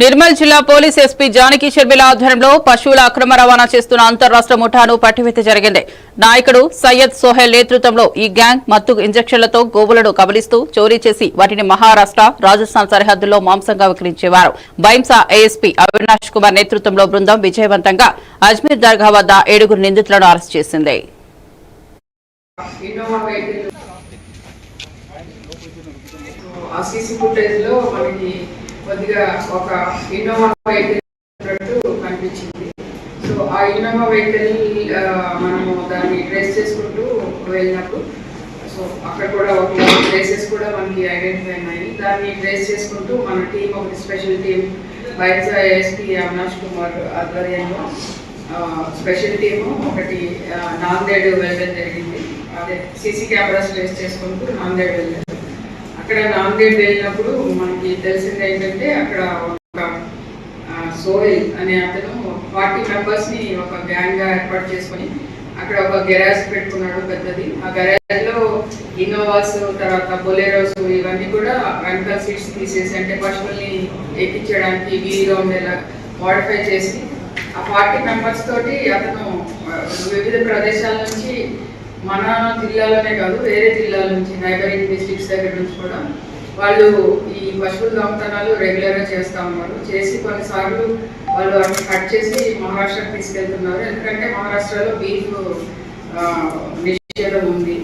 నిర్మల్ జిల్లా police SP Janaki Sharmila ఆధ్వర్యంలో పశువుల అక్రమ రవాణా చేస్తున్న అంతర్రాష్ట్ర ముఠాను పట్టివేత జరిగింది. నాయకుడు సయ్యద్ సోహెల్ నేతృత్వంలో ఈ గ్యాంగ్ మత్తు ఇంజక్షన్లతో గోవులను కబలిస్తూ చోరీ చేసి వాటిని మహారాష్ట్ర రాజస్థాన్ సరిహద్దుల్లో మాంసంగా విక్రయించేవారు. బైంసా ఏఎస్పీ అవినాష్ కుమార్ నేతృత్వంలో బృందం విజయవంతంగా అజ్మీర్ దర్గా వద్ద ఏడుగురు నిందితులను అరెస్ట్ చేసింది. సీసీ ఫుటేజ్లో మనకి కొద్దిగా ఒక ఇన్నోవా వెహికల్ ఉన్నట్టు కనిపించింది సో ఆ ఇన్నోవా వెహికల్ మనము దాన్ని ట్రేస్ చేసుకుంటూ వెళ్ళినప్పుడు సో అక్కడ కూడా ఒక ప్లేసెస్ కూడా మనకి ఐడెంటిఫై అయినాయి. దాన్ని ట్రేస్ చేసుకుంటూ మన టీం ఒకటి special team YS SP Avinash Kumar ఆధ్వర్యంలో స్పెషల్ టీము ఒకటి నాందేడ్ వెళ్ళడం జరిగింది. అదే సీసీ కెమెరాస్ ట్రేస్ చేసుకుంటూ నాందేడ్ వెళ్ళారు. అక్కడ నాందేడ్ వెళ్ళినప్పుడు మనకి తెలిసింది ఏంటంటే అక్కడ ఒక ఆ, సోహెల్ అనే అతను ఫార్టీ మెంబర్స్ని ఒక గ్యాంగ్గా ఏర్పాటు చేసుకొని అక్కడ ఒక గెరాజ్ పెట్టుకున్నాడు పెద్దది. ఆ గెరాజ్లో ఇన్నోవాస్ తర్వాత బొలేరోస్ ఇవన్నీ కూడా వెనకాల సీట్స్ తీసేసి అంటే పశువుల్ని ఎక్కించడానికి వీలుగా ఉండేలా మోడిఫై చేసి ఆ ఫార్టీ మెంబర్స్ తోటి అతను వివిధ ప్రదేశాల నుంచి మన జిల్లాలోనే కాదు వేరే జిల్లాల నుంచి నైబరింగ్ డిస్ట్రిక్ట్స్ దగ్గర నుంచి కూడా వాళ్ళు ఈ పశువుల దొంగతనాలు రెగ్యులర్గా చేస్తూ ఉన్నారు. చేసి కొన్నిసార్లు వాళ్ళు అన్ని కట్ చేసి మహారాష్ట్రకి తీసుకెళ్తున్నారు. ఎందుకంటే మహారాష్ట్రలో బీఫ్ నిషేధం ఉంది.